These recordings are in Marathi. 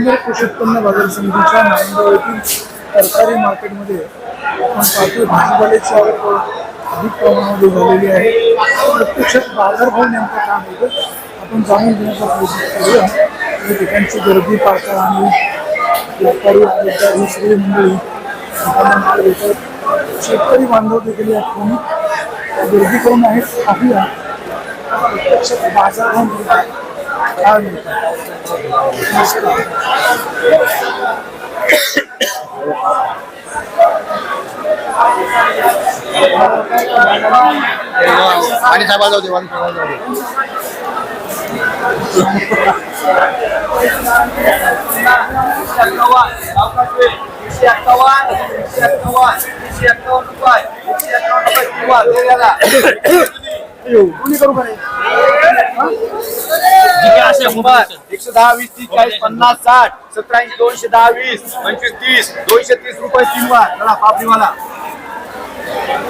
जुन्नर कृषी उत्पन्न बाजार समितीच्या नांदगाव येथील तरकारी मार्केटमध्ये आपण पाहतोय भाजीपाल्याची आवक अधिक प्रमाणामध्ये झालेली आहे. प्रत्यक्षात बाजारभाव नेमका काय होतं आपण जाणून घेण्याचा प्रयत्न करूया. या ठिकाणची गर्दी पाहता आणि व्यापारी ही सगळी मंडळी माल शेतकरी बांधव देखील या ठिकाणी गर्दी करून आहेत. पाहूया. प्रत्यक्षात बाजारभाव नेमका काय मिळतात नमस्कार आणि साहेब जाऊ दे वाणी साहेबाला जाऊ दे एकशे एक्कावन्न एकशे एक्कावन्न एकशे एक्कावन्न रुपये एकशे एक्कावन्न रुपये किंवा दे याला. कोणी करू एकशे दहा वीस तीस चाळीस पन्नास साठ सतरा दोनशे दहा वीस पंचवीस तीस दोनशे तीस रुपये तीन वार चला पापडीवाला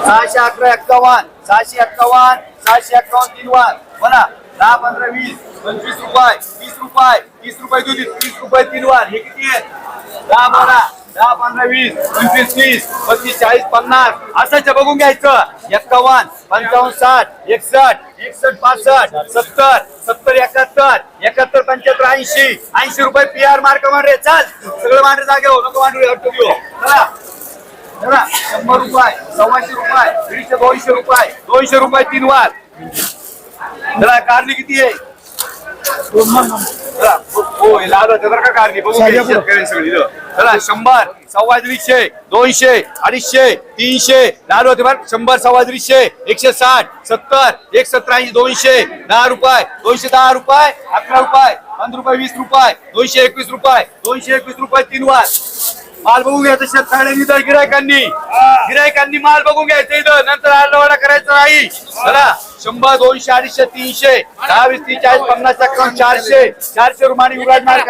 सहाशे अकरा एक्कावन्न सहाशे एक्कावन्न सहाशे एक्कावन्न तीन वार म्हणा दहा पंधरा वीस पंचवीस रुपये तीस रुपये तीस रुपये दूध तीस रुपये तीन वार हे किती आहे दहा बारा दहा पंधरा वीस पंचवीस तीस पस्तीस चाळीस पन्नास असंच बघून घ्यायचं. एक्कावन्न पंचावन्न साठ एकसष्ट एकसष्ट पासष्ट सत्तर सत्तर एकाहत्तर एकाहत्तर पंच्याहत्तर ऐंशी ऐंशी रुपये पी आर मार्क मांडरे चाल सगळं मांडरे जागे हो नको मांडरे हट्टू घेऊ. चला. चला. शंभर रुपये सव्वाशे रुपये दीडशे दोनशे रुपये दोनशे रुपये तीन वार. चला कारली किती आहे? चला, हो, हो, बरं का कारली. बघू सगळी. चला शंभर सव्वा दीडशे दोनशे अडीचशे तीनशे दहा रुपये शंभर सव्वा दीडशे एकशे साठ सत्तर एक सत्तर ऐंशी दोनशे दहा रुपये दोनशे दहा रुपये अकरा रुपये पंधरा रुपये वीस रुपये दोनशे एकवीस रुपये दोनशे एकवीस रुपये तीन वार. माल बघून घ्यायचं शेतकऱ्यांनी तर गिरायकांनी. गिरायकांनी माल बघून घ्यायचं इथं. नंतर आरडावाडा करायचं नाही. चला शंभर दोनशे अडीचशे तीनशे दहा वीस तीन चाळीस पन्नास अकाउंट चारशे चारशे रुपये विराट मार्क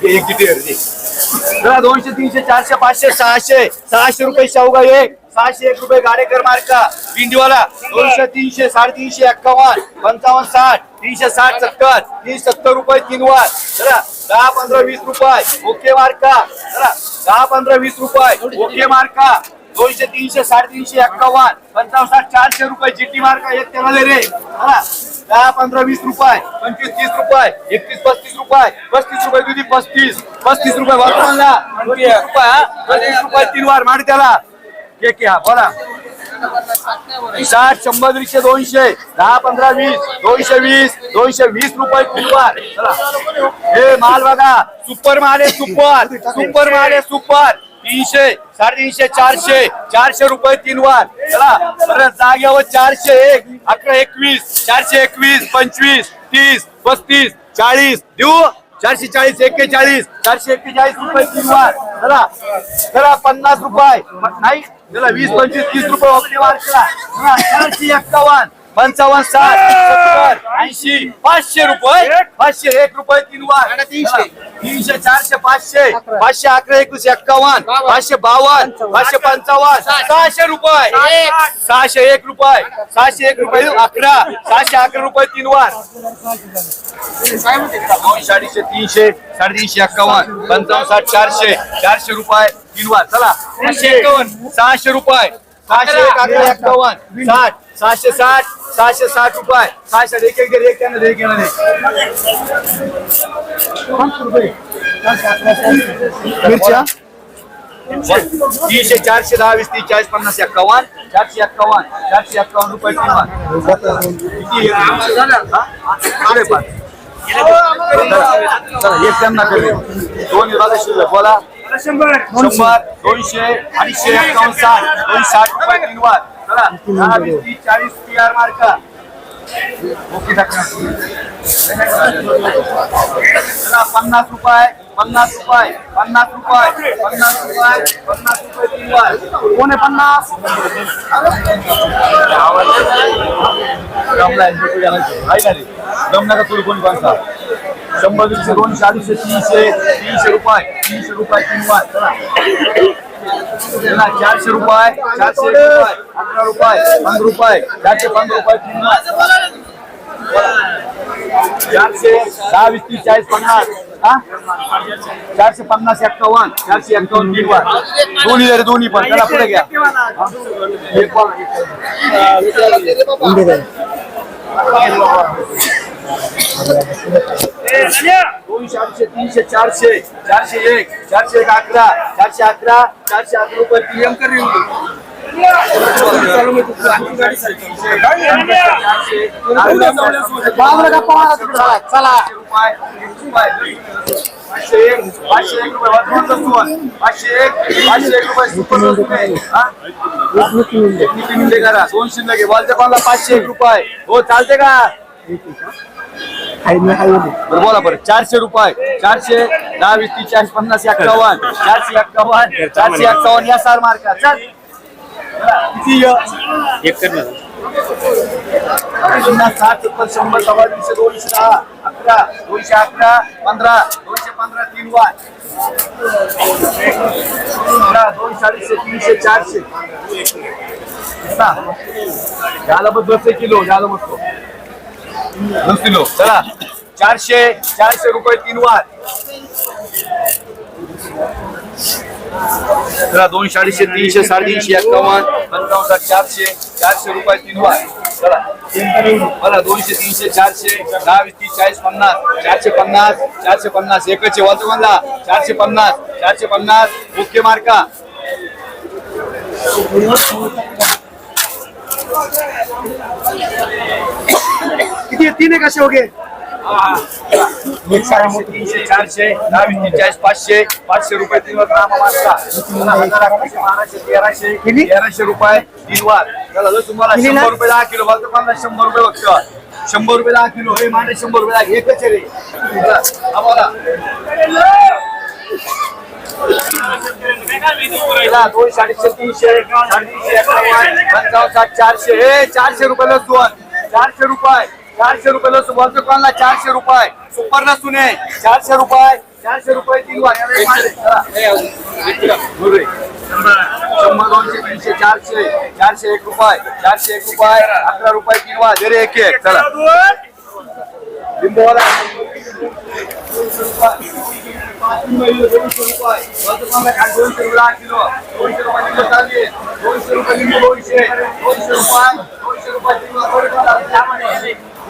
किती चला दोनशे तीनशे चारशे पाचशे सहाशे सहाशे रुपये शाहूगा एक सहाशे एक रुपये गाडेकर मार्का बिंदीवाला दोनशे तीनशे साडेतीनशे एक्कावन्न पंचावन्न साठ तीनशे साठ सत्तर तीन सत्तर रुपये तीन वार। चला दहा पंधरा वीस रुपये ओके मार्का चला दहा पंधरा वीस रुपये ओके मार्का दोनशे तीनशे साडेतीनशे एक्कावन्न पंचावन्न साठ चारशे रुपये जीटी मार्का एक त्याला रे. दहा पंधरा वीस रुपये पंचवीस तीस रुपये एकतीस पस्तीस रुपये पस्तीस रुपये दुधी पस्तीस पस्तीस रुपये वापरला रुपये पस्तीस रुपये तीन वार मार त्याला. के के हा बोला. साठ शंभर दीडशे दोनशे दहा पंधरा वीस दोनशे वीस दोनशे वीस रुपये किलोवार हे माल बघा. सुपर माल आहे सुपर. सुपर माल आहे सुपर. तीनशे साडेतीनशे चारशे चारशे रुपये तीन वार. चला परत जाग्यावर चारशे एक अकरा एकवीस चारशे एकवीस पंचवीस तीस पस्तीस चाळीस. देऊ? चारशे चाळीस एक्केचाळीस चारशे एक्केचाळीस रुपये तीन वार. चला चला पन्नास रुपये. नाही चला वीस पंचवीस तीस रुपये ओके वार. चला, चारशे एक्कावन्न. पंचावन्न साठ सत्तर ऐंशी पाचशे रुपये पाचशे एक रुपये तीन वार तीनशे. तीनशे चारशे पाचशे. पाचशे अकरा एकवीस एक्कावन्न. पाचशे बावन्न. पाचशे पंचावन्न. सहाशे रुपये. सहाशे एक रुपये. सहाशे एक रुपये अकरा. सहाशे अकरा रुपये तीन वार दोनशे अडीचशे तीनशे साडेतीनशे एक्कावन्न. पंचावन्न साठ चारशे. चारशे रुपये तीन वार चला. सहाशे एकावन्न. सहाशे रुपये. सहाशे एक अकरा. एक्कावन्न. साठ. सहाशे साठ. सहाशे साठ रुपये सहाशे एक एक एक त्यानं एक येणार मिरच्या तीनशे चारशे दहा वीस तीस चाळीस पन्नास एक्कावन्न चारशे एक्कावन्न चारशे एक्कावन्न रुपये. चला एक त्यांना दोन विभाग शिल्लक बोला। शंभर। दोनशे अडीचशे एक्कावन्न साठ। दोनशे साठ रुपये दहा वीस तीस चाळीस पी आर मार्का ओके चला पन्नास रुपये पन्नास रुपये पन्नास रुपये पन्नास रुपये पन्नास रुपये तीन वार कोण आहे पन्नास जमला जमला का तुला कोणी कोणता शंभर दीडशे दोनशे अडीचशे तीनशे तीनशे रुपये तीनशे रुपये तीन वार चला चला, चारशे रुपये चारशे एक रुपये अकरा रुपये पंधरा रुपये चारशे पंधरा रुपये तीन वार चारशे दहा वीस तीस चाळीस पन्नास हा चारशे पन्नास एक्कावन्न चारशे एक्कावन्न तीन वार दोन्ही जरी दोन्ही पण त्याला पुढे घ्या हा? एक वार. दोनशे अडीचशे तीनशे चारशे चारशे एक चारशे एक अकरा चारशे अकरा चारशे अकरा रुपये पीएम कर रही चला पाचशे एक पाचशे एक रुपये पाचशे एक पाचशे एक रुपये सुपर रुपये हा? किती करा दोन शिल्लक आहे पाचशे एक रुपये हो चालते का बरं बोला बरं. चारशे रुपये. चारशे दहा वीस तीस चाळीस पन्नास एक्कावन्न चारशे एक्कावन्न चारशे एक्कावन्न या सार मार्का किती पन्नास साठ सत्तर शंभर सव्वा दोनशे दोनशे दहा. अकरा दोनशे अकरा पंधरा दोनशे पंधरा तीन तीनशे चारशे. झालं बघ दोनशे किलो झालं किलो चला चारशे चारशे रुपये तीन वार. चला दोनशे अडीचशे तीनशे, साडेतीनशे पंचावन्न चारशे चारशे रुपये तीन वार. चला. मला दोनशे, तीनशे, चारशे, दहा, वीस, तीस, चाळीस, पन्नास. चारशे पन्नास चारशे पन्नास. चारशे पन्नास चारशे, पन्नास. ओके, मार्का. किती तीन आहे कसे वगैरे चारशे तीनशे चारशे दहा चाळीस पाचशे पाचशे रुपये तीन तेराशे तेराशे रुपये तीन वार. जर तुम्हाला शंभर रुपये दहा किलो मला तुम्हाला शंभर रुपये बघतो शंभर रुपये दहा किलो हे मांडे शंभर रुपये दहा एकच आहे रे. हा चला, दोनशे अडीचशे तीनशे साडेतीनशे पंचावन्न साठ चारशे. हे चारशे रुपये लसूण चारशे रुपये. चारशे रुपये लसूण बोलतो चारशे रुपये. सुपर सुने चारशे रुपये. चारशे रुपये तीन वार शंभर दोनशे तीनशे चारशे. चारशे एक रुपये चारशे एक रुपये. अकरा रुपये तीन वार जरी एक एक. चला. लिंबूवाला. दोनशे रुपये. दोनशे रुपये. तुम्हाला दोनशे रुपये किलो. दोनशे रुपये किलो दोनशे रुपये लिंबू दोनशे. दोनशे रुपये. दोनशे रुपये.